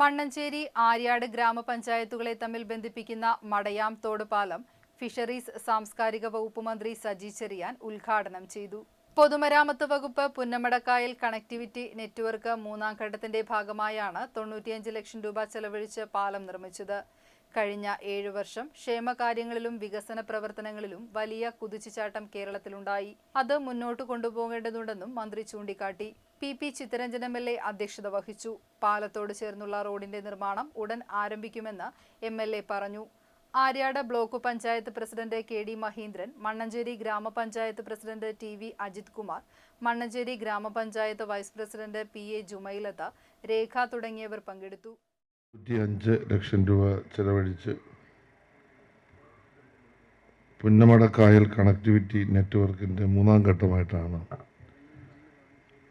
മണ്ണഞ്ചേരി ആര്യാട് ഗ്രാമപഞ്ചായത്തുകളെ തമ്മിൽ ബന്ധിപ്പിക്കുന്ന മടയാം തോട് പാലം ഫിഷറീസ് സാംസ്കാരിക വകുപ്പ് മന്ത്രി സജി ചെറിയാൻ ഉദ്ഘാടനം ചെയ്തു. പൊതുമരാമത്ത് വകുപ്പ് പുന്നമടക്കായൽ കണക്ടിവിറ്റി നെറ്റ്വർക്ക് മൂന്നാം ഘട്ടത്തിന്റെ ഭാഗമായാണ് തൊണ്ണൂറ്റിയഞ്ച് ലക്ഷം രൂപ ചെലവഴിച്ച് പാലം നിർമ്മിച്ചത്. കഴിഞ്ഞ ഏഴു വർഷം ക്ഷേമകാര്യങ്ങളിലും വികസന പ്രവർത്തനങ്ങളിലും വലിയ കുതിച്ചുചാട്ടം കേരളത്തിലുണ്ടായി. അത് മുന്നോട്ട് കൊണ്ടുപോകേണ്ടതുണ്ടെന്നും മന്ത്രി ചൂണ്ടിക്കാട്ടി. P P Chitharanjan M L A അധ്യക്ഷത വഹിച്ചു. പാലത്തോട് ചേർന്നുള്ള റോഡിന്റെ നിർമ്മാണം ഉടൻ ആരംഭിക്കുമെന്ന് എം എൽ എ പറഞ്ഞു. Aryad block panchayat president K D Mahindran Mannanchery ഗ്രാമപഞ്ചായത്ത് president T V Ajith Kumar Mannanchery ഗ്രാമപഞ്ചായത്ത് vice president P A Jumailatha Rekha തുടങ്ങിയവർ പങ്കെടുത്തു. ലക്ഷം രൂപ ചെലവഴിച്ച് പുന്നമടക്കായൽ കണക്ടിവിറ്റി നെറ്റ്വർക്കിന്റെ മൂന്നാം ഘട്ടമായിട്ടാണ്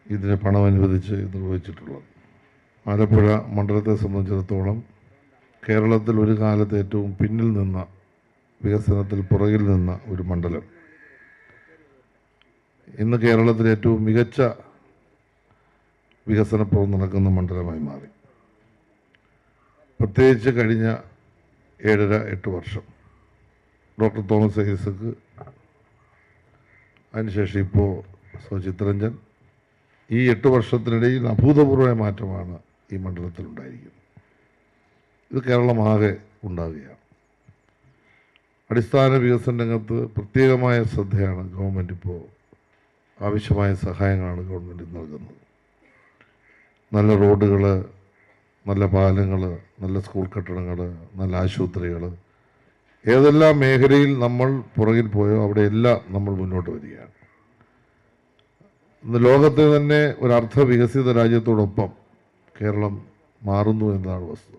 ഇതിന് പണം അനുവദിച്ച് നിർവഹിച്ചിട്ടുള്ളത്. ആലപ്പുഴ മണ്ഡലത്തെ സംബന്ധിച്ചിടത്തോളം കേരളത്തിൽ ഒരു കാലത്ത് ഏറ്റവും പിന്നിൽ നിന്ന വികസനത്തിൽ പുറകിൽ നിന്ന ഒരു മണ്ഡലം. ഇന്ന് കേരളത്തിൽ ഏറ്റവും മികച്ച വികസന വികസനപ്രവം നടക്കുന്ന മണ്ഡലമായി മാറി. പ്രത്യേകിച്ച് കഴിഞ്ഞ ഏഴര എട്ട് വർഷം. ഡോക്ടർ തോമസ് ഐസക്ക് അതിനുശേഷം ഇപ്പോൾ സോ ചിത്തരഞ്ജൻ ഈ എട്ട് വർഷത്തിനിടയിൽ അഭൂതപൂർവമായ മാറ്റമാണ് ഈ മണ്ഡലത്തിൽ ഉണ്ടായിരിക്കുന്നത് ഇത് കേരളമാകെ ഉണ്ടാവുകയാണ് അടിസ്ഥാന വികസന രംഗത്ത് പ്രത്യേകമായ ശ്രദ്ധയാണ് ഗവൺമെന്റ് ഇപ്പോൾ ആവശ്യമായ സഹായങ്ങളാണ് ഗവൺമെന്റ് നൽകുന്നത്. നല്ല റോഡുകൾ നല്ല പാലങ്ങൾ നല്ല സ്കൂൾ കെട്ടിടങ്ങൾ നല്ല ആശുപത്രികൾ ഏതെല്ലാം മേഖലയിൽ നമ്മൾ പുറകിൽ പോയോ അവിടെയെല്ലാം നമ്മൾ മുന്നോട്ട് വരികയാണ്. ഇന്ന് ലോകത്തെ തന്നെ ഒരു അർദ്ധ വികസിത രാജ്യത്തോടൊപ്പം കേരളം മാറുന്നു എന്നതാണ് വസ്തുത.